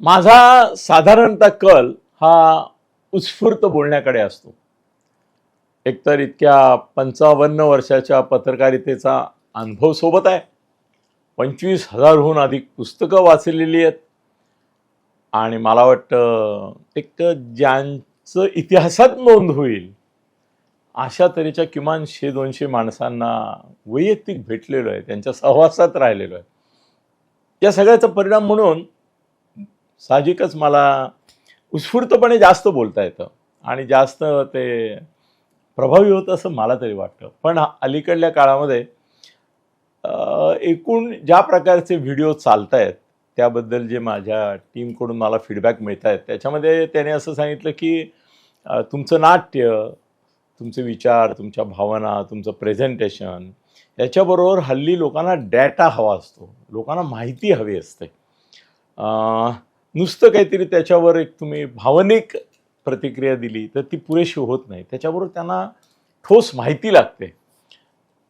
माझा साधारणतः कल हा उत्स्फूर्त बोलण्याकडे असतो. एकतर इतक्या पंचावन्न वर्षाच्या पत्रकारितेचा अनुभव सोबत आहे. पंचवीस हजारहून अधिक पुस्तकं वाचलेली आहेत. आणि मला वाटतं एक ज्यांचं इतिहासात नोंद होईल अशा तऱ्हेच्या किमान शे दोनशे माणसांना वैयक्तिक भेटलेलो आहे त्यांच्या सहवासात राहिलेलो आहे. या सगळ्याचा परिणाम म्हणून साहजिकच मला उत्स्फूर्तपणे जास्त बोलता येतं. आणि जास्त ते प्रभावी होतं असं मला तरी वाटतं. पण अलीकडल्या काळामध्ये एकूण ज्या प्रकारचे व्हिडिओ चालत आहेत त्याबद्दल जे माझ्या टीमकडून मला फीडबॅक मिळत आहेत त्याच्यामध्ये त्याने असं सांगितलं की तुमचं नाट्य तुमचे विचार तुमच्या भावना तुमचं प्रेझेंटेशन याच्याबरोबर हल्ली लोकांना डॅटा हवा असतो. लोकांना माहिती हवी असते. नुसतं काहीतरी त्याच्यावर एक तुम्ही भावनिक प्रतिक्रिया दिली तर ती पुरेशी होत नाही. त्याच्याबरोबर त्यांना ठोस माहिती लागते.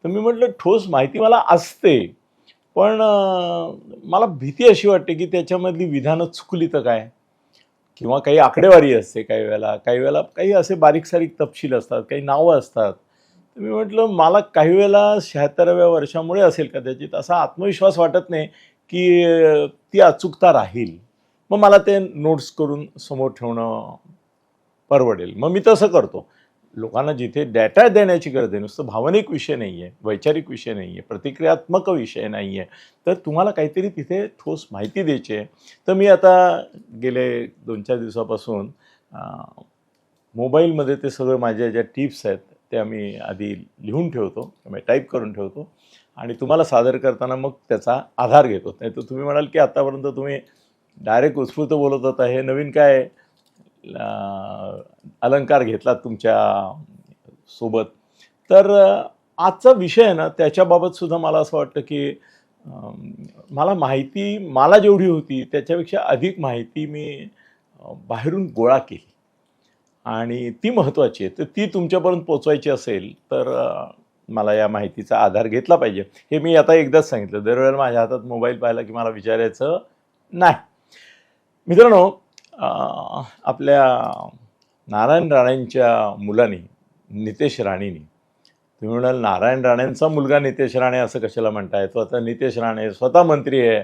तर मी म्हटलं ठोस माहिती मला असते पण मला भीती अशी वाटते की त्याच्यामधली विधानं चुकली तर काय? किंवा काही आकडेवारी असते काही वेळेला. काही वेळेला काही असे बारीक सारीक तपशील असतात काही नावं असतात. तर मी म्हटलं मला काही वेळेला शहात्तराव्या वर्षामुळे असेल कदाचित असा आत्मविश्वास वाटत नाही की ती अचूकता राहील. मग मला ते नोट्स करून समोर ठेवणं परवडेल. मग मी तसं करतो. लोकांना जिथे डेटा देण्याची गरज आहे नुसतं भावनिक विषय नाही आहे वैचारिक विषय नाही आहे प्रतिक्रियात्मक विषय नाही आहे तर तुम्हाला काहीतरी तिथे ठोस माहिती द्यायची आहे. तर मी आता गेले दोन चार दिवसापासून मोबाईलमध्ये ते सगळं माझ्या ज्या टिप्स आहेत त्या मी आधी लिहून ठेवतो किंवा टाईप करून ठेवतो. आणि तुम्हाला सादर करताना मग त्याचा आधार घेतो. नाही तर तुम्ही म्हणाल की आतापर्यंत तुम्ही डायरेक्ट उत्स्फूर्त बोलत होता. हे नवीन काय अलंकार घेतलात तुमच्यासोबत. तर आजचा विषय आहे ना त्याच्याबाबत सुद्धा मला असं वाटतं की मला माहिती मला जेवढी होती त्याच्यापेक्षा अधिक माहिती मी बाहेरून गोळा केली. आणि ती महत्त्वाची आहे. तर ती तुमच्यापर्यंत पोचवायची असेल तर मला या माहितीचा आधार घेतला पाहिजे. हे मी आता एकदाच सांगितलं. दरवेळेला माझ्या हातात मोबाईल पाहिला की मला विचारायचं नाही. मित्रांनो आपल्या नारायण राणेंच्या मुलानी नितेश राणेंनी तुम्ही म्हणाल नारायण राणेंचा मुलगा नितेश राणे असं कशाला म्हणताय? तो आता नितेश राणे स्वतः मंत्री आहे.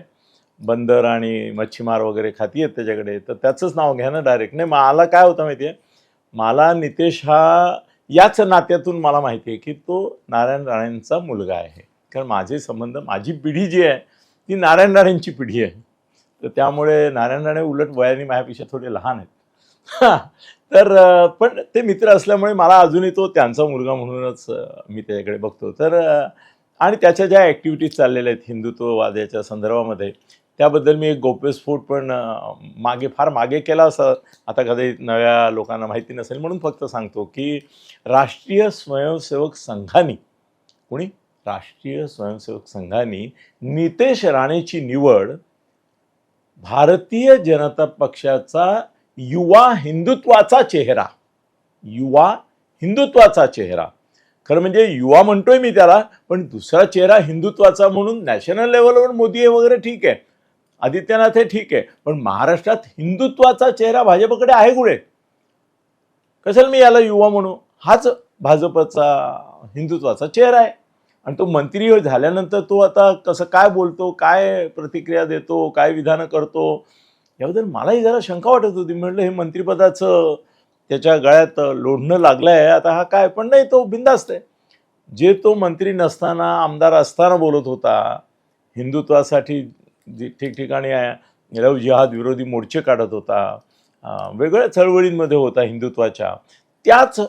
बंदर आणि मच्छीमार वगैरे खाती आहेत त्याच्याकडे. तर त्याचंच नाव घ्या ना डायरेक्ट नाही मला काय होतं माहिती आहे मला नितेश हा याच नात्यातून मला माहिती आहे की तो नारायण राणेंचा मुलगा आहे. कारण माझे संबंध माझी पिढी जी आहे ती नारायण राणेंची पिढी आहे. तर त्यामुळे नारायण राणे उलट वयाने माझ्यापेक्षा थोडे लहान आहेत. तर पण ते मित्र असल्यामुळे मला अजूनही तो त्यांचा मुलगा म्हणूनच मी त्याच्याकडे बघतो. तर आणि त्याच्या ज्या ॲक्टिव्हिटीज चाललेल्या आहेत हिंदुत्ववाद्याच्या संदर्भामध्ये त्याबद्दल मी एक गोप्यस्फोट पण मागे फार मागे केला असं आता कदाचित नव्या लोकांना माहिती नसेल म्हणून फक्त सांगतो की राष्ट्रीय स्वयंसेवक संघाने कोणी? राष्ट्रीय स्वयंसेवक संघाने नितेश राणेची निवड भारतीय जनता पक्षाचा युवा हिंदुत्वाचा चेहरा. युवा हिंदुत्वाचा चेहरा. खरं म्हणजे युवा म्हणतोय मी त्याला पण दुसरा चेहरा हिंदुत्वाचा म्हणून नॅशनल लेवलवर मोदी आहे वगैरे ठीक आहे. आदित्यनाथ हे ठीक आहे पण महाराष्ट्रात हिंदुत्वाचा चेहरा भाजपकडे आहे कुठे? कशाला मी याला युवा म्हणू? हाच भाजपचा हिंदुत्वाचा चेहरा आहे. आणि तो मंत्री झाल्यानंतर तो आता कसं काय बोलतो काय प्रतिक्रिया देतो काय विधानं करतो याबद्दल मलाही जरा शंका वाटत होती. म्हटलं हे मंत्रिपदाचं त्याच्या गळ्यात लोढणं लागलं आहे आता हा काय? पण नाही तो बिंदास्त आहे. जे तो मंत्री नसताना आमदार असताना बोलत होता हिंदुत्वासाठी जे ठिकठिकाणी लव जिहाद विरोधी मोर्चे काढत होता वेगळ्या चळवळींमध्ये होता हिंदुत्वाच्या त्याच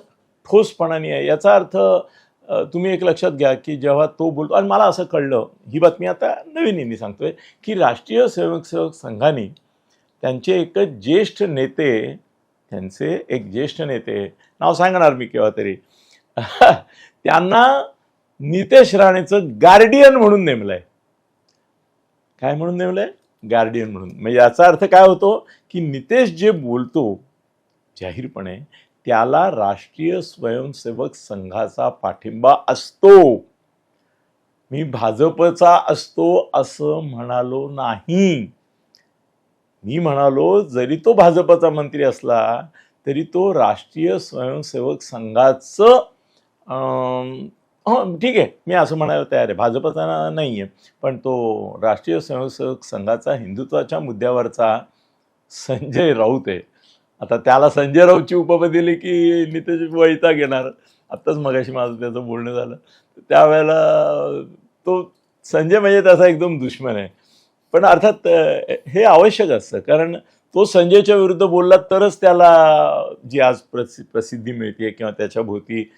ठोसपणाने आहे. याचा अर्थ तुम्ही एक लक्षात घ्या की जेव्हा तो बोलतो आणि मला असं कळलं ही बातमी आता नवीन मी सांगतोय की राष्ट्रीय स्वयंसेवक संघाने त्यांचे एक ज्येष्ठ नेते त्यांचे एक ज्येष्ठ नेते नाव सांगणार मी केव्हा तरी त्यांना नितेश राणेचं गार्डियन म्हणून नेमलंय. काय म्हणून नेमलंय? गार्डियन म्हणून. म्हणजे याचा अर्थ काय होतो की नितेश जे बोलतो जाहीरपणे त्याला राष्ट्रीय स्वयंसेवक संघाचा पाठिंबा असतो. मी भाजपचा असतो असं म्हणालो नाही. मी म्हणालो जरी तो भाजपचा मंत्री असला तरी तो राष्ट्रीय स्वयंसेवक संघाचं हो ठीक आहे मी असं म्हणायला तयार आहे. भाजपचा नाही आहे पण तो राष्ट्रीय स्वयंसेवक संघाचा हिंदुत्वाच्या मुद्द्यावरचा संजय राऊत आहे. आता त्याला संजय राऊतची उपमा दिली की नितेश वैता घेणार. आत्ताच मगाशी माझं त्याचं बोलणं झालं. त्यावेळेला तो संजय म्हणजे त्याचा एकदम दुश्मन आहे. पण अर्थात हे आवश्यक असतं. कारण तो संजयच्या विरुद्ध बोलला तरच त्याला जी आज प्रसि प्रसिद्धी मिळते किंवा त्याच्या भोवती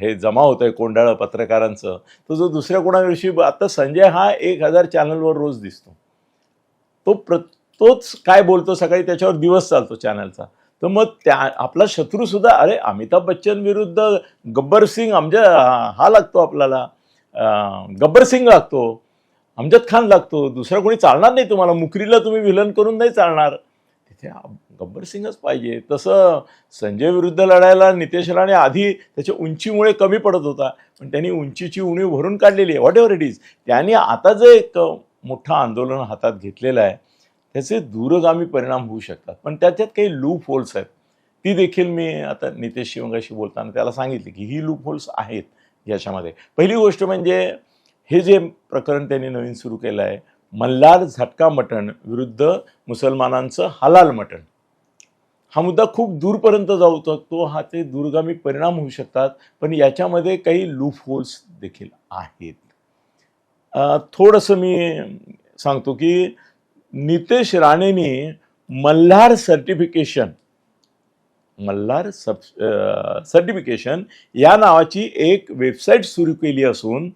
हे जमा होतं आहे कोंडाळं पत्रकारांचं तो जो दुसऱ्या कोणाविषयी आता संजय हा एक हजार चॅनलवर रोज दिसतो. तो प्र तोच काय बोलतो सकाळी त्याच्यावर दिवस चालतो चॅनलचा. तर मग त्या आपला शत्रू सुद्धा अरे अमिताभ बच्चन विरुद्ध गब्बर सिंग आमच्या हा लागतो आपल्याला. गब्बर सिंग लागतो. अमजद खान लागतो. दुसरा कोणी चालणार नाही तुम्हाला. मुकरीला तुम्ही विलन करून नाही चालणार. तिथे गब्बर सिंगच पाहिजे. तसं संजय विरुद्ध लढायला नितेश राणे आधी त्याच्या उंचीमुळे कमी पडत होता. पण त्यांनी उंचीची उणीव भरून काढलेली आहे. व्हॉट एव्हर इट इज त्यांनी आता जे एक मोठं आंदोलन हातात घेतलेलं आहे त्याचे दूरगामी परिणाम होऊ शकतात. पण त्याच्यात काही लूप होल्स आहेत. ती देखील मी आता नितेश शिवंगाशी बोलताना त्याला सांगितली की ही लूप होल्स आहेत याच्यामध्ये. पहिली गोष्ट म्हणजे हे जे प्रकरण त्यांनी नवीन सुरू केलं आहे मल्हार झटका मटण विरुद्ध मुसलमानांचं हलाल मटण. हा मुद्दा खूप दूरपर्यंत जाऊ शकतो हा ते दूरगामी परिणाम होऊ शकतात पण याच्यामध्ये काही लूप होल्स देखील आहेत. थोडंसं मी सांगतो की नितेश राणेंनी Malhar certification Malhar sub certification या नावाची एक वेबसाईट सुरू केली असून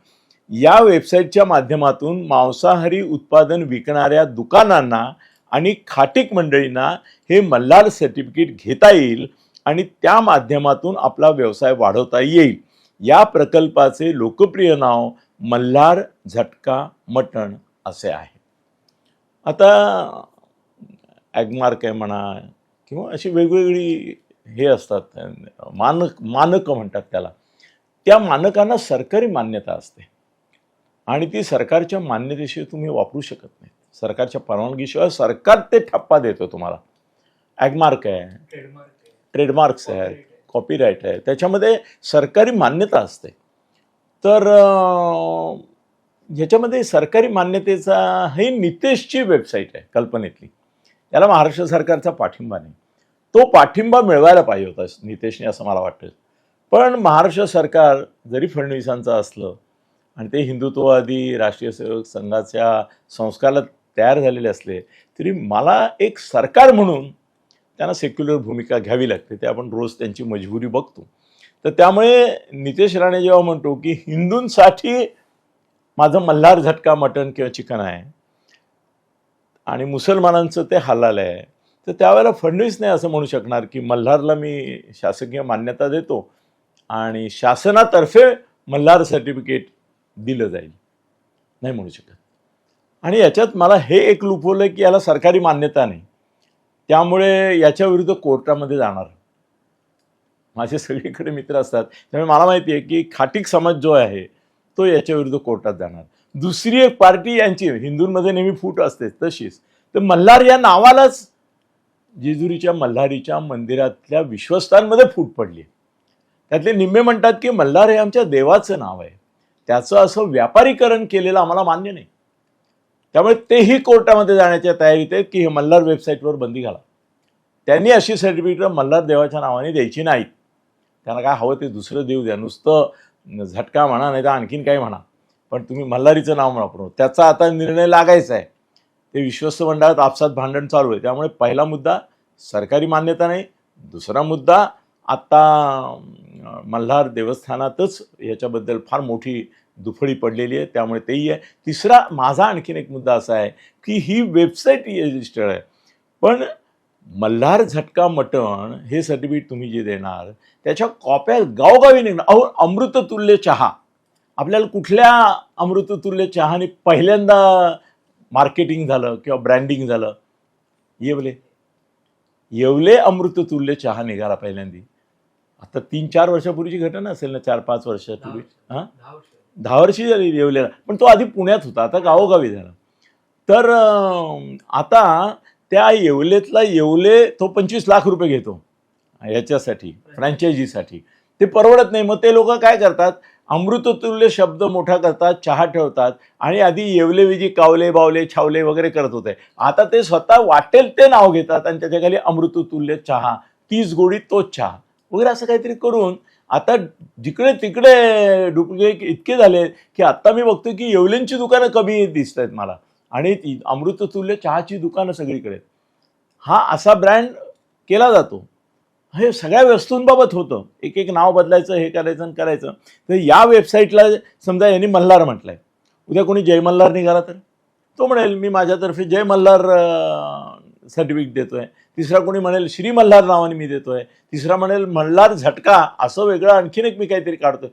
या वेबसाईटच्या माध्यमातून मांसाहारी उत्पादन विकणाऱ्या दुकानांना आणि खाटीक मंडळींना हे मल्हार सर्टिफिकेट घेता येईल आणि त्या माध्यमातून आपला व्यवसाय वाढवता येईल. या प्रकल्पाचे लोकप्रिय नाव मल्हार झटका मटण असे आहे. आता ॲगमार्क आहे म्हणा किंवा अशी वेगवेगळी हे असतात मानक मानकं म्हणतात त्याला. त्या मानकांना सरकारी मान्यता असते. आणि ती सरकारच्या मान्यतेशिवाय तुम्ही वापरू शकत नाही सरकारच्या परवानगीशिवाय सरकार ते ठप्पा देतो तुम्हाला. ॲगमार्क आहे. ट्रेडमार्क्स आहेत आहे. कॉपीराईट आहे. त्याच्यामध्ये सरकारी मान्यता असते. तर ह्याच्यामध्ये सरकारी मान्यतेचा ही नितेशची वेबसाईट आहे कल्पनेतली. त्याला महाराष्ट्र सरकारचा पाठिंबा नाही. तो पाठिंबा मिळवायला पाहिजे होता नितेशने असं मला वाटतं. पण महाराष्ट्र सरकार जरी फडणवीसांचं असलं आणि ते हिंदुत्ववादी राष्ट्रीय सेवक संघाच्या संस्काराला तयार झालेले असले तरी मला एक सरकार म्हणून त्यांना सेक्युलर भूमिका घ्यावी लागते. ते आपण रोज त्यांची मजबुरी बघतो. तर त्यामुळे नितेश राणे जेव्हा म्हणतो की हिंदूंसाठी माझं मल्हार झटका मटण किंवा चिकन आहे. आणि मुसलमानांचं ते हलाल आहे. तर त्यावेळेला फडणवीस नाही असं म्हणू शकणार की मल्हारला मी शासकीय मान्यता देतो आणि शासनातर्फे मल्हार सर्टिफिकेट दिलं जाईल. नाही म्हणू शकत. आणि याच्यात मला हे एक लुपवलं की याला सरकारी मान्यता नाही. त्यामुळे याच्या विरुद्ध कोर्टामध्ये जाणार. माझे सगळीकडे मित्र असतात. त्यामुळे मला माहिती आहे की खाटीक समाज जो आहे तो याच्या विरुद्ध कोर्टात जाणार. दुसरी एक पार्टी यांची हिंदूंमध्ये नेहमी फूट असते तशीच. तर मल्हार या नावालाच जेजुरीच्या मल्हारीच्या मंदिरातल्या विश्वस्तांमध्ये फूट पडली. त्यातले निम्मे म्हणतात की मल्हार हे आमच्या देवाचं नाव आहे. त्याचं असं व्यापारीकरण केलेलं आम्हाला मान्य नाही. त्यामुळे तेही कोर्टामध्ये जाण्याच्या तयारीत आहेत की हे मल्हार वेबसाईटवर बंदी घाला. त्यांनी अशी सर्टिफिकेट मल्हार देवाच्या नावाने द्यायची नाहीत. त्यांना काय हवं ते दुसरं देऊ द्या. नुसतं झटका म्हणा नाही तर आणखीन काही म्हणा. पण तुम्ही मल्हारीचं नाव वापरू. त्याचा आता निर्णय लागायचा आहे. ते विश्वस्त मंडळात आपसात भांडण चालू आहे. त्यामुळे पहिला मुद्दा सरकारी मान्यता नाही. दुसरा मुद्दा आत्ता मल्हार देवस्थानातच याच्याबद्दल फार मोठी दुफळी पडलेली आहे. त्यामुळे तेही आहे. तिसरा माझा आणखीन एक मुद्दा असा आहे की ही वेबसाईट रजिस्टर्ड आहे. पण मल्हार झटका मटण हे सर्टिफिकेट तुम्ही जे देणार त्याच्या कॉप्या गावोगावी निघणार. अहो अमृततुल्य चहा. आपल्याला कुठल्या अमृततुल्य चहाने पहिल्यांदा मार्केटिंग झालं किंवा ब्रँडिंग झालं? येवले. येवले अमृततुल्य चहा निघाला पहिल्यांदी. आता तीन चार वर्षापूर्वीची घटना असेल ना चार पाच वर्षापूर्वी हां? दहा वर्ष. झाली येवलेला पण तो आधी पुण्यात होता आता गावोगावी झाला. तर आता त्या येवलेतला येवले तो पंचवीस लाख रुपये घेतो. याच्यासाठी फ्रँचायझीसाठी ते परवडत नाही. मग ते लोक काय करतात? अमृततुल्य शब्द मोठा करतात चहा ठेवतात आणि आधी येवले विजी कावले बावले छावले वगैरे करत होते. आता ते स्वतः वाटेल ते नाव घेतात आणि त्याच्याखाली अमृततुल्य चहा तीस गोडी तोच चहा. वगैरे असं काहीतरी करून आता जिकडे तिकडे डुप्लिकेट इतके झाले की आता मी बघतो की येवलेंची दुकानं कमी दिसत आहेत मला. आणि ती अमृततुल्य चहाची दुकानं सगळीकडे हा असा ब्रँड केला जातो. हे सगळ्या वस्तूंबाबत होतं. एक एक नाव बदलायचं हे करायचं आणि करायचं. तर या वेबसाईटला समजा यांनी मल्हार म्हटलं आहे उद्या कोणी जय मल्हार निघाला तर? तो म्हणेल मी माझ्यातर्फे जय मल्हार सर्टिफिकेट देतो आहे तिसरा कोणी म्हणेल श्री मल्हार नावाने मी देतो आहे तिसरा म्हणेल मल्हार झटका असं वेगळं आणखीन एक मी काहीतरी काढतोय.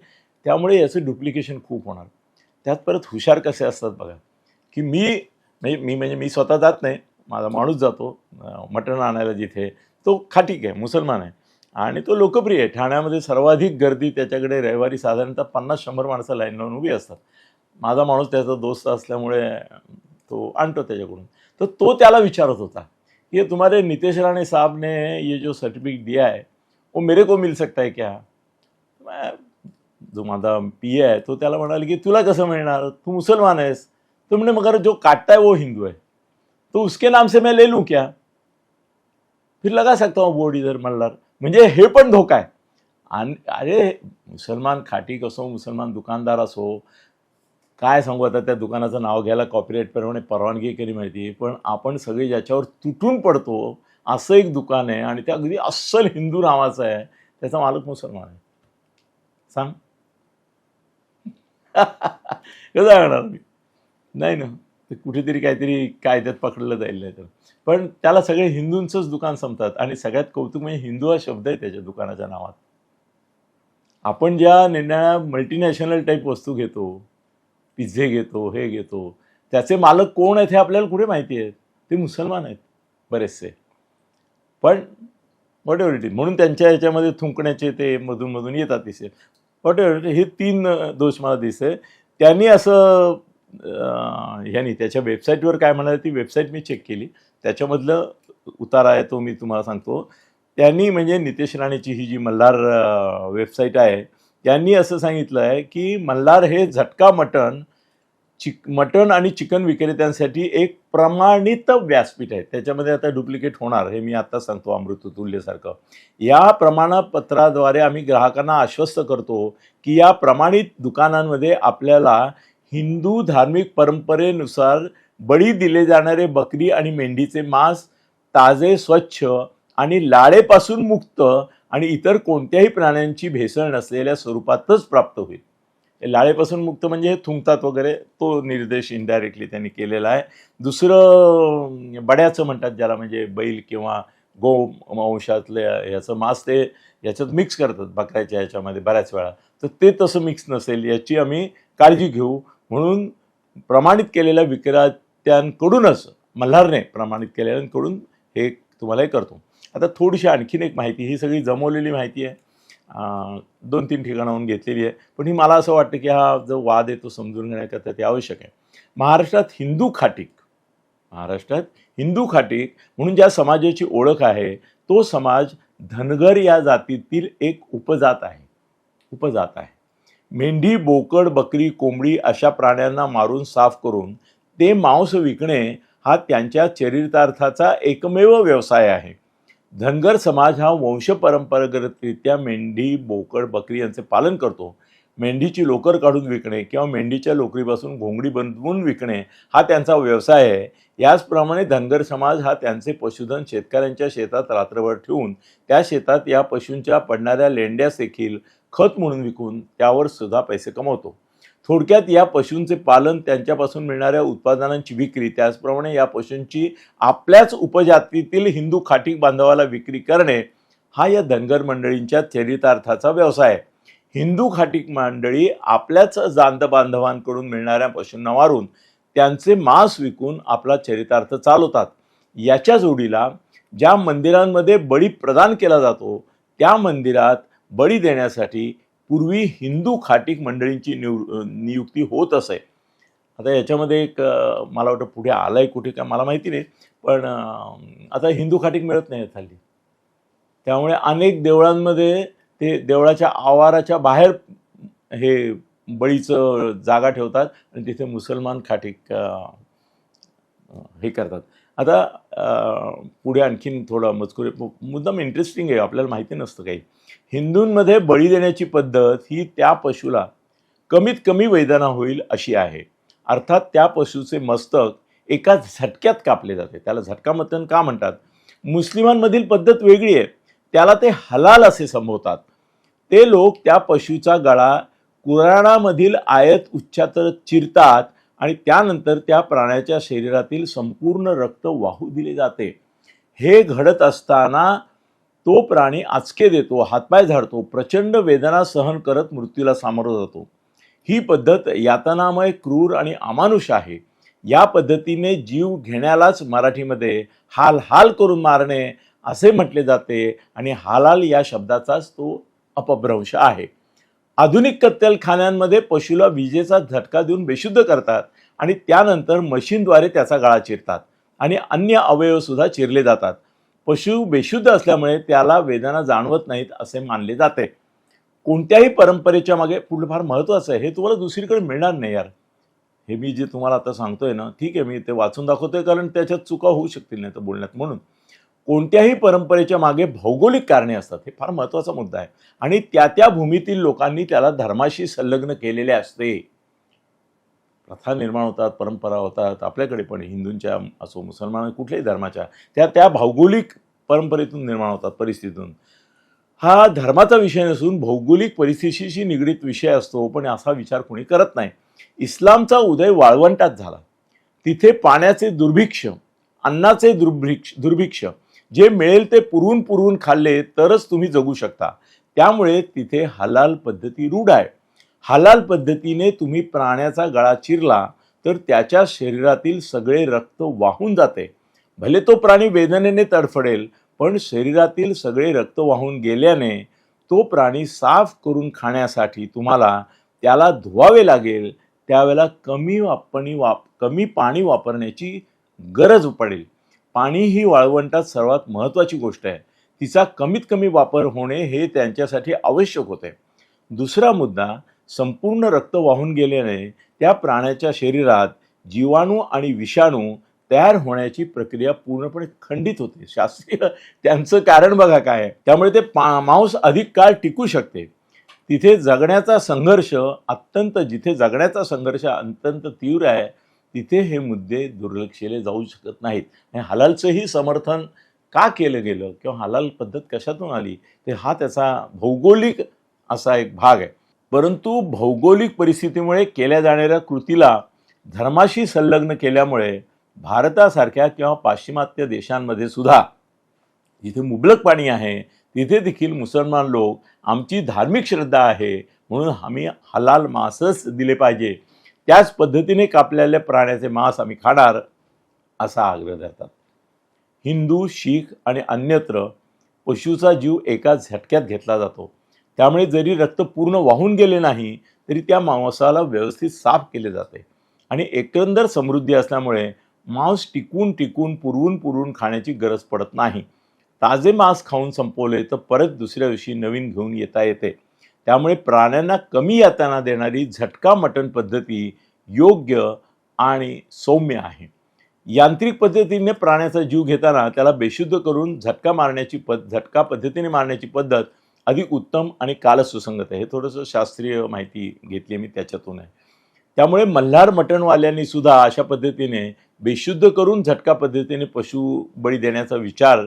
त्यामुळे याचं डुप्लिकेशन खूप होणार. त्यात परत हुशार कसे असतात बघा. की मी म्हणजे मी म्हणजे मी स्वतः जात नाही. माझा माणूस जातो मटण आणायला जिथे. तो खाटीक आहे मुसलमान आहे. आणि तो लोकप्रिय आहे. ठाण्यामध्ये सर्वाधिक गर्दी त्याच्याकडे रविवारी साधारणतः पन्नास शंभर माणसं लाईन लावून उभी असतात. माझा माणूस त्याचा दोस्त असल्यामुळे तो आणतो त्याच्याकडून. तर तो त्याला विचारत होता की तुम्हारे नितेश राणे साहब ने ये जो सर्टिफिकेट दिया है वो मेरे को मिल सकता है क्या? मैं जो माझा पी आहे तो त्याला म्हणाले की तुला कसं मिळणार? तू मुसलमान आहेस. तो म्हणे मगर जो काटता है वो हिंदू है। तो उसके नाम से मैं ले लूँ क्या? फिर लगा सकता हूँ बोर्ड इधर मल्हार म्हणजे हे पण धोका आहे आणि अरे मुसलमान खाटीक असो मुसलमान दुकानदार असो। काय सांगू आता त्या दुकानाचं नाव घ्यायला कॉपीराईट प्रमाणे परवानगी केली माहिती पण आपण सगळे ज्याच्यावर तुटून पडतो असं एक दुकान आहे आणि ते अगदी अस्सल हिंदू नावाचं आहे त्याचा मालक मुसलमान आहे. सांग. कसं सांगणार मी? नाही ना. ते कुठेतरी काहीतरी कायद्यात पकडलं जाईल नाही तर पण त्याला सगळे हिंदूंचंच दुकान संपतात आणि सगळ्यात कौतुक म्हणजे हिंदू हा शब्द आहे त्याच्या दुकानाच्या नावात. आपण ज्या निर्णया मल्टीनॅशनल टाईप वस्तू घेतो पिझ्झे घेतो हे घेतो त्याचे मालक कोण आहेत हे आपल्याला कुठे माहिती आहेत ते मुसलमान आहेत बरेचसे. पण वॉट एव्हर इट इज म्हणून त्यांच्या ह्याच्यामध्ये थुंकण्याचे ते मधून मधून येतात दिसे वॉट एव्हर हे तीन दोष मला दिसते त्यांनी असं ह्यांनी त्याच्या वेबसाईटवर काय म्हणाले ती वेबसाईट मी चेक केली. त्याच्यामधलं उतारा आहे तो मी तुम्हाला सांगतो. त्यांनी म्हणजे नितेश राणेची ही जी मल्हार वेबसाईट आहे त्यांनी असं सांगितलं आहे की मल्हार हे झटका मटण चिक मटण आणि चिकन विक्रेत्यांसाठी एक प्रमाणित व्यासपीठ आहे. त्याच्यामध्ये आता डुप्लिकेट होणार हे मी आत्ता सांगतो अमृततुल्यसारखं. या प्रमाणपत्राद्वारे आम्ही ग्राहकांना आश्वस्त करतो की या प्रमाणित दुकानांमध्ये आपल्याला हिंदू धार्मिक परंपरेनुसार बळी दिले जाणारे बकरी आणि मेंढीचे मांस ताजे स्वच्छ आणि लाळेपासून मुक्त आणि इतर कोणत्याही प्राण्यांची भेसळ नसलेल्या स्वरूपातच प्राप्त होईल. लाळेपासून मुक्त म्हणजे हे थुंकतात वगैरे तो निर्देश इनडायरेक्टली त्यांनी केलेला आहे. दुसरं बड्याचं म्हणतात ज्याला म्हणजे बैल किंवा गो वंशातल्या ह्याचं मांस ते याच्यात मिक्स करतात बकऱ्याच्या ह्याच्यामध्ये बऱ्याच वेळा. तर ते तसं मिक्स नसेल याची आम्ही काळजी घेऊ. म्हणून प्रमाणित केलेल्या विक्रेत्यांकडूनच मल्हारने प्रमाणित केलेल्यांकडून हे तुम्हाला हे करतो. आता थोडीशी आणखीन एक माहिती ही सगळी जमवलेली माहिती आहे. दोन तीन ठिकाणाहून घेतलेली आहे. पण ही मला असं वाटतं की हा जो वाद आहे तो समजून घेण्याकरता ते आवश्यक आहे. महाराष्ट्रात हिंदू खाटीक महाराष्ट्रात हिंदू खाटीक म्हणून ज्या समाजाची ओळख आहे तो समाज धनगर या जातीतील एक उपजात आहे. उपजात आहे. मेंढी बोकड बकरी कोंबडी अशा प्राण्यांना मारून साफ करून ते मांस विकणे हा त्यांच्या चरितार्थाचा एकमेव व्यवसाय आहे. धनगर समाज हा वंशपरंपरागतरित्या मेंढी बोकड बकरी यांचे पालन करतो. मेंढीची लोकर काढून विकणे किंवा मेंढीच्या लोकरीपासून घोंगडी बनवून विकणे हा त्यांचा व्यवसाय आहे. याचप्रमाणे धनगर समाज हा त्यांचे पशुधन शेतकऱ्यांच्या शेतात रात्रभर ठेवून त्या शेतात या पशूंच्या पडणाऱ्या लेंड्यास देखील खत म्हणून विकून त्यावर सुद्धा पैसे कमवतो. थोडक्यात या पशूंचे पालन त्यांच्यापासून मिळणाऱ्या उत्पादनांची विक्री त्याचप्रमाणे या पशूंची आपल्याच उपजातीतील हिंदू खाटीक बांधवाला विक्री करणे हा या धनगर मंडळींच्या चरितार्थाचा व्यवसाय आहे. हिंदू खाटीक मंडळी आपल्याच जांत बांधवांकडून मिळणाऱ्या पशूंना मारून त्यांचे मांस विकून आपला चरितार्थ चालवतात. याच्या जोडीला ज्या मंदिरांमध्ये बळी प्रदान केला जातो त्या मंदिरात बळी देण्यासाठी पूर्वी हिंदू खाटीक मंडळींची निव नियुक्ती होत असे. आता याच्यामध्ये एक मला वाटतं पुढे आलं आहे कुठे काय मला माहिती नाही पण आता हिंदू खाटीक मिळत नाही हल्ली. त्यामुळे अनेक देवळांमध्ये ते देवळाच्या आवाराच्या बाहेर हे बळीचं जागा ठेवतात आणि तिथे मुसलमान खाटीक हे करतात. आता पुढे आणखीन थोडा मजकूर आहे. मुद्दाम इंटरेस्टिंग आहे आपल्याला माहिती नसतं काही. हिंदूंमध्ये बळी देण्याची पद्धत ही त्या पशुला कमीत कमी वेदना होईल अशी आहे. अर्थात त्या पशुचे मस्तक एका झटक्यात कापले जाते. त्याला झटका मतन का म्हणतात? मुस्लिमांमधील पद्धत वेगळी आहे. त्याला ते हलाल असे संबोधतात. ते लोक त्या पशुचा गळा कुराणामधील आयत उच्चातर चिरतात आणि त्यानंतर त्या प्राण्याच्या शरीरातील संपूर्ण रक्त वाहू दिले जाते. हे घडत असताना तो प्राणी आचके देतो हातपाय झाडतो प्रचंड वेदना सहन करत मृत्यूला सामोरं जातो. ही पद्धत यातनामय क्रूर आणि अमानुष आहे. या पद्धतीने जीव घेण्यालाच मराठीमध्ये हाल हाल करून मारणे असे म्हटले जाते आणि हालाल या शब्दाचाच तो अपभ्रंश आहे. आधुनिक कत्तलखान्यांमध्ये पशुला विजेचा झटका देऊन बेशुद्ध करतात आणि त्यानंतर मशीनद्वारे त्याचा गळा चिरतात आणि अन्य अवयवसुद्धा चिरले जातात. पशु बेशुद्ध असल्यामुळे त्याला वेदना जाणवत नाहीत असे मानले जाते. कोणत्याही परंपरेच्या मागे पुढलं फार महत्त्वाचं आहे हे तुम्हाला दुसरीकडे मिळणार नाही यार. हे मी जे तुम्हाला आता सांगतोय ना ठीक आहे मी ते वाचून दाखवतोय कारण त्याच्यात चुका होऊ शकतील नाही तर बोलण्यात म्हणून. कोणत्याही परंपरेच्या मागे भौगोलिक कारणे असतात हे फार महत्त्वाचा मुद्दा आहे. आणि त्या त्या भूमीतील लोकांनी त्याला धर्माशी संलग्न केलेले असते. प्रथा निर्माण होतात परंपरा होतात आपल्याकडे पण हिंदूंच्या असो मुसलमान कुठल्याही धर्माच्या त्या त्या भौगोलिक परंपरेतून निर्माण होतात परिस्थितीतून. हा धर्माचा विषय नसून भौगोलिक परिस्थितीशी निगडीत विषय असतो पण असा विचार कोणी करत नाही. इस्लामचा उदय वाळवंटात झाला. तिथे पाण्याचे दुर्भिक्ष अन्नाचे दुर्भिक्ष दुर्भिक्ष जे मिळेल ते पुरवून पुरवून खाल्ले तरच तुम्ही जगू शकता. त्यामुळे तिथे हलाल पद्धती रूढ आहे. हलाल पद्धतीने तुम्ही प्राण्याचा गळा चिरला तर त्याच्या शरीरातील सगळे रक्त वाहून जाते. भले तो प्राणी वेदनेने तडफडेल पण शरीरातील सगळे रक्त वाहून गेल्याने तो प्राणी साफ करून खाण्यासाठी तुम्हाला त्याला धुवावे लागेल. त्यावेळेला कमी वापणी वाप कमी पाणी वापरण्याची गरज पडेल. पाणी ही वाळवंटात सर्वात महत्त्वाची गोष्ट आहे. तिचा कमीत कमी वापर होणे हे त्यांच्यासाठी आवश्यक होते. दुसरा मुद्दा संपूर्ण रक्त वाहून गेल्याने त्या प्राण्याच्या शरीरात जीवाणू आणि विषाणू तयार होण्याची प्रक्रिया पूर्णपणे खंडित होते. शास्त्रीय त्यांचं कारण बघा काय आहे. त्यामुळे ते पा मांस अधिक काळ टिकू शकते. तिथे जगण्याचा संघर्ष अत्यंत जिथे जगण्याचा संघर्ष अत्यंत तीव्र आहे तिथे हे मुद्दे दुर्लक्षले जाऊ शकत नाहीत. आणि हलालचंही समर्थन का केलं गेलं? किंवा हलाल पद्धत कशातून आली? ते हा त्याचा भौगोलिक असा एक भाग आहे. परंतु भौगोलिक परिस्थितीमुळे केल्या जाणाऱ्या कृतीला धर्माशी संलग्न केल्यामुळे भारतासारख्या किंवा पाश्चिमात्य देशांमध्ये सुद्धा जिथे मुबलक पाणी आहे तिथे देखील मुसलमान लोक आमची धार्मिक श्रद्धा आहे म्हणून आम्ही हलाल मांसच दिले पाहिजे. त्याच पद्धतीने कापलेल्या प्राण्याचे मांस आम्ही खाणार असा आग्रह धरतात. हिंदू शीख आणि अन्यत्र पशुचा जीव एका झटक्यात घेतला जातो. त्यामुळे जरी रक्त पूर्ण वाहून गेले नाही तरी त्या मांसाला व्यवस्थित साफ केले जाते. आणि एकंदर समृद्धी असल्यामुळे मांस टिकून टिकून पुरवून पुरवून खाण्याची गरज पडत नाही. ताजे मांस खाऊन संपवले तर परत दुसऱ्या दिवशी नवीन घेऊन येता येते. त्यामुळे प्राण्यांना कमी यातना देणारी झटका मटण पद्धती योग्य आणि सौम्य आहे. यांत्रिक पद्धतीने प्राण्याचा जीव घेताना त्याला बेशुद्ध करून झटका मारण्याची पद झटका पद्धतीने मारण्याची पद्धत अधिक उत्तम आणि कालसुसंगत आहे. हे थोडंसं शास्त्रीय माहिती घेतली मी त्याच्यातून आहे. त्यामुळे मल्हार मटणवाल्यांनी सुद्धा अशा पद्धतीने बेशुद्ध करून झटका पद्धतीने पशु बळी देण्याचा विचार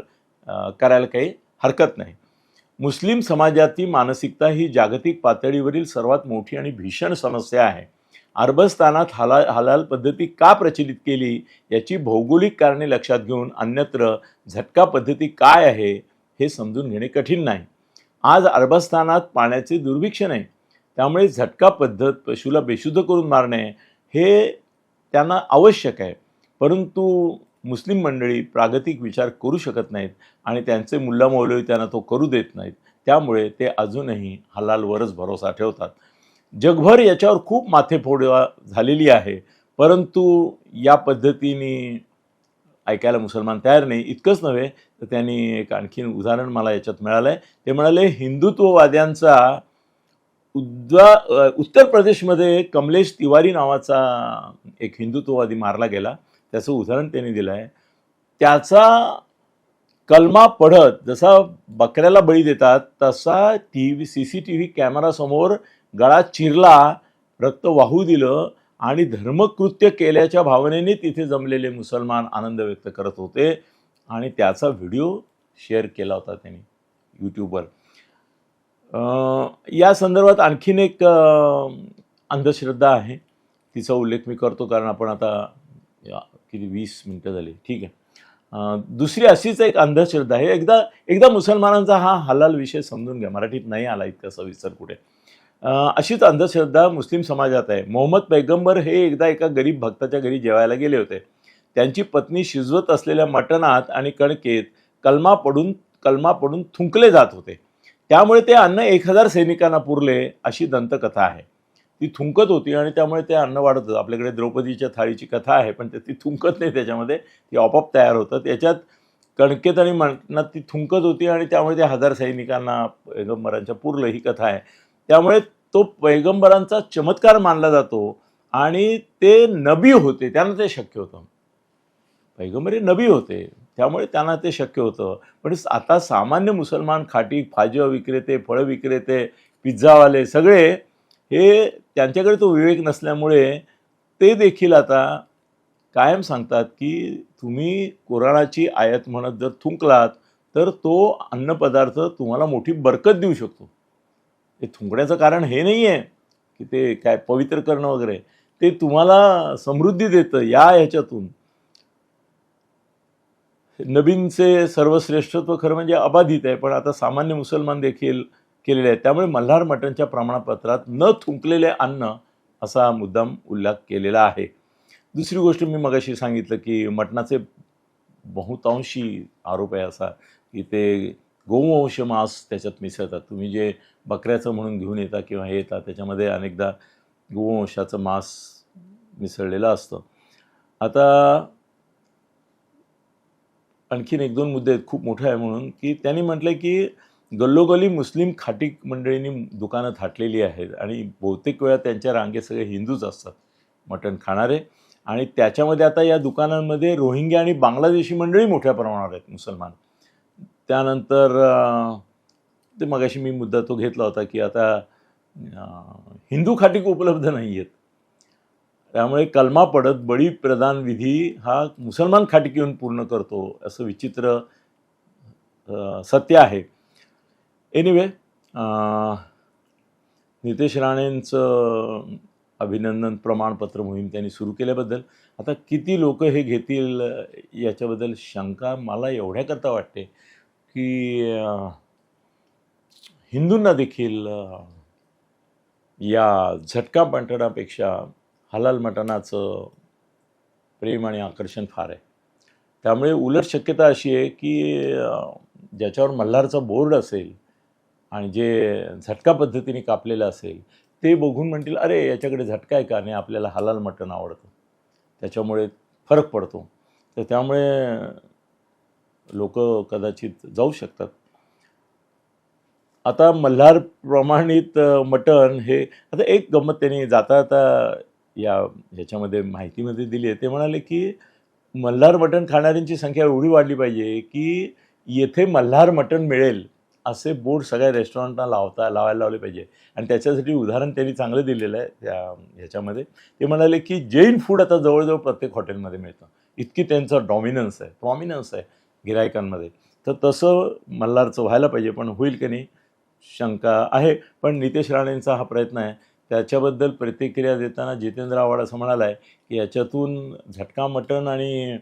करायला काही हरकत नाही. मुस्लिम समाजाची मानसिकता ही जागतिक पातळीवरील सर्वात मोठी आणि भीषण समस्या आहे. अरबस्तानात हला हलाल पद्धती का प्रचलित केली याची भौगोलिक कारणे लक्षात घेऊन अन्यत्र झटका पद्धती काय आहे हे समजून घेणे कठीण नाही. आज अरबस्थानात पाण्याचे दुर्भिक्ष नाही. त्यामुळे झटका पद्धत पशुला बेशुद्ध करून मारणे हे त्यांना आवश्यक आहे. परंतु मुस्लिम मंडळी प्रागतिक विचार करू शकत नाहीत आणि त्यांचे मुल्लामौलवी त्यांना तो करू देत नाहीत. त्यामुळे ते अजूनही हलालवरच भरोसा ठेवतात. जगभर याच्यावर खूप माथेफोड झालेली आहे. परंतु या पद्धतीने ऐकायला मुसलमान तयार नाही. इतकंच नव्हे तर त्यांनी एक आणखीन उदाहरण मला याच्यात मिळालं आहे ते म्हणाले हिंदुत्ववाद्यांचा उद्वा उत्तर प्रदेशमध्ये कमलेश तिवारी नावाचा एक हिंदुत्ववादी मारला गेला. त्याचं उदाहरण त्यांनी दिलं आहे त्याचा कलमा पडत जसा बकऱ्याला बळी देतात तसा T V C C T V कॅमेरासमोर गळा चिरला रक्त वाहू दिलं आणि धर्मकृत्य केल्याच्या भावनेने तिथे जमलेले मुसलमान आनंद व्यक्त करत होते. आणि त्याचा व्हिडिओ शेअर केला होता त्यांनी यूट्यूबवर. या संदर्भात आणखीन एक अंधश्रद्धा आहे. तिचा उल्लेख मी करतो कारण आपण आता किती वीस मिनटं झाली. ठीक आहे. दुसरी अशीच एक अंधश्रद्धा आहे. एकदा एकदा मुसलमानांचा हा हलाल विषय समजून घ्या. मराठीत नाही आला इतका सविस्तर कुठे अशीच अंधश्रद्धा मुस्लिम समाजात आहे. मोहम्मद पैगंबर हे एकदा एका गरीब भक्ताच्या घरी जेवायला गेले होते. त्यांची पत्नी शिजवत असलेल्या मटणात आणि कणकेत कलमा पडून कलमा पडून थुंकले जात होते. त्यामुळे ते अन्न एक हजार सैनिकांना पुरले अशी दंतकथा आहे. ती थुंकत होती आणि त्यामुळे ते अन्न वाढत होतं. आपल्याकडे द्रौपदीच्या थाळीची कथा आहे पण ते ती थुंकत नाही. त्याच्यामध्ये ती आपोआप तयार होतं. त्याच्यात कणकेत आणि मटणात ती थुंकत होती आणि त्यामुळे ते हजार सैनिकांना पैगंबरांच्या पुरलं ही कथा आहे. त्यामुळे तो पैगंबरांचा चमत्कार मानला जातो आणि ते नबी होते त्यांना ते शक्य होतं. पैगंबर हे नबी होते त्यामुळे त्यांना ते शक्य होतं. पण आता सामान्य मुसलमान खाटी भाज्या विक्रेते फळं विक्रेते पिझ्झावाले सगळे हे त्यांच्याकडे तो विवेक नसल्यामुळे ते देखील आता कायम सांगतात की तुम्ही कुराणाची आयत म्हणत जर थुंकलात तर तो अन्नपदार्थ तुम्हाला मोठी बरकत देऊ शकतो. हे थुंकण्याचं कारण हे नाही आहे की ते काय पवित्र करणं वगैरे. ते तुम्हाला समृद्धी देतं या ह्याच्यातून. नबींचे सर्वश्रेष्ठत्व खरं म्हणजे अबाधित आहे पण आता सामान्य मुसलमान देखील केलेले आहेत. त्यामुळे मल्हार मटणच्या प्रमाणपत्रात न थुंकलेले अन्न असा मुद्दाम उल्लेख केलेला आहे. दुसरी गोष्ट मी मगाशी सांगितलं की मटणाचे बहुतांशी आरोप आहे असा की ते गोवंश मांस त्याच्यात मिसळतात. तुम्ही जे बकऱ्याचं म्हणून घेऊन येता किंवा हे येता त्याच्यामध्ये अनेकदा गोवंशाचं मांस मिसळलेलं असतं. आता आणखीन एक दोन मुद्दे आहेत खूप मोठे आहे म्हणून की त्यांनी म्हटलं की गल्लोगल्ली मुस्लिम खाटीक मंडळींनी दुकानं थाटलेली आहेत आणि बहुतेक वेळा त्यांच्या रांगेत सगळे हिंदूच असतात मटण खाणारे. आणि त्याच्यामध्ये आता या दुकानांमध्ये रोहिंग्या आणि बांगलादेशी मंडळी मोठ्या प्रमाणावर आहेत मुसलमान. त्यानंतर ते मगाशी मी मुद्दा तो घेतला होता की आता हिंदू खाटीक उपलब्ध नाही आहेत त्यामुळे कलमा पडत बळी प्रदान विधी हा मुसलमान खाटीक येऊन पूर्ण करतो असं विचित्र सत्य आहे. एनिवे नितेश राणेंचं अभिनंदन प्रमाणपत्र मोहीम त्यांनी सुरू केल्याबद्दल आता किती लोक हे घेतील याच्याबद्दल शंका मला एवढ्याकरता वाटते की हिंदूंना देखील या झटका मटणापेक्षा हलाल मटणाचं प्रेम आणि आकर्षण फार आहे. त्यामुळे उलट शक्यता अशी आहे की ज्याच्यावर मल्हारचा बोर्ड असेल आणि जे झटका पद्धतीने कापलेलं असेल ते बघून म्हणतील अरे याच्याकडे झटका आहे का? नाही आपल्याला हलाल मटण आवडतं. त्याच्यामुळे फरक पडतो. तर त्यामुळे लोक कदाचित जाऊ शकतात. आता मल्हार प्रमाणित मटण हे आता एक गंमत त्यांनी जाता जाता या ह्याच्यामध्ये माहितीमध्ये दिली आहे. ते म्हणाले की मल्हार मटण खाणाऱ्यांची संख्या एवढी वाढली पाहिजे की येथे मल्हार मटण मिळेल असे बोर्ड सगळ्या रेस्टॉरंटना लावता लावायला लावले पाहिजे. आणि त्याच्यासाठी उदाहरण त्यांनी चांगलं दिलेलं आहे त्या ह्याच्यामध्ये. ते म्हणाले की जैन फूड आता जवळजवळ प्रत्येक हॉटेलमध्ये मिळतं. इतकी त्यांचं डॉमिनन्स आहे प्रॉमिनन्स आहे. गिरायकांमध्ये. तर तसं मल्हारचं व्हायला पाहिजे पण होईल की नाही? शंका आहे. पण नितेश राणेंचा हा प्रयत्न आहे. त्याच्याबद्दल प्रतिक्रिया देताना जितेंद्र आव्हाड असं म्हणाला आहे की याच्यातून झटका मटण आणि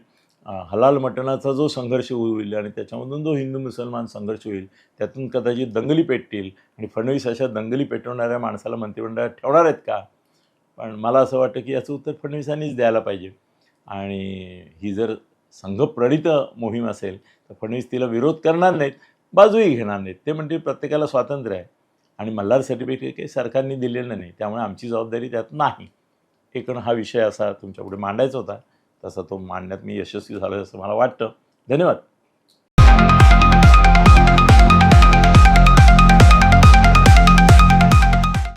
हलाल मटणाचा जो संघर्ष होईल आणि त्याच्यामधून जो हिंदू मुसलमान संघर्ष होईल त्यातून कदाचित दंगली पेटतील आणि फडणवीस अशा दंगली पेटवणाऱ्या माणसाला मंत्रिमंडळात ठेवणार आहेत का? पण मला असं वाटतं की याचं उत्तर फडणवीसांनीच द्यायला पाहिजे. आणि ही जर संघप्रणित मोहीम असेल तर फडणवीस तिला विरोध करणार नाहीत बाजूही घेणार नाहीत. ते म्हणतील प्रत्येकाला स्वातंत्र्य आहे. आणि मल्हार सर्टिफिकेट काही सरकारने दिलेलं नाही त्यामुळे आमची जबाबदारी त्यात नाही. एकूण हा विषय असा तुमच्यापुढे मांडायचा होता तसा तो मांडण्यात मी यशस्वी झालो असं मला वाटतं. धन्यवाद.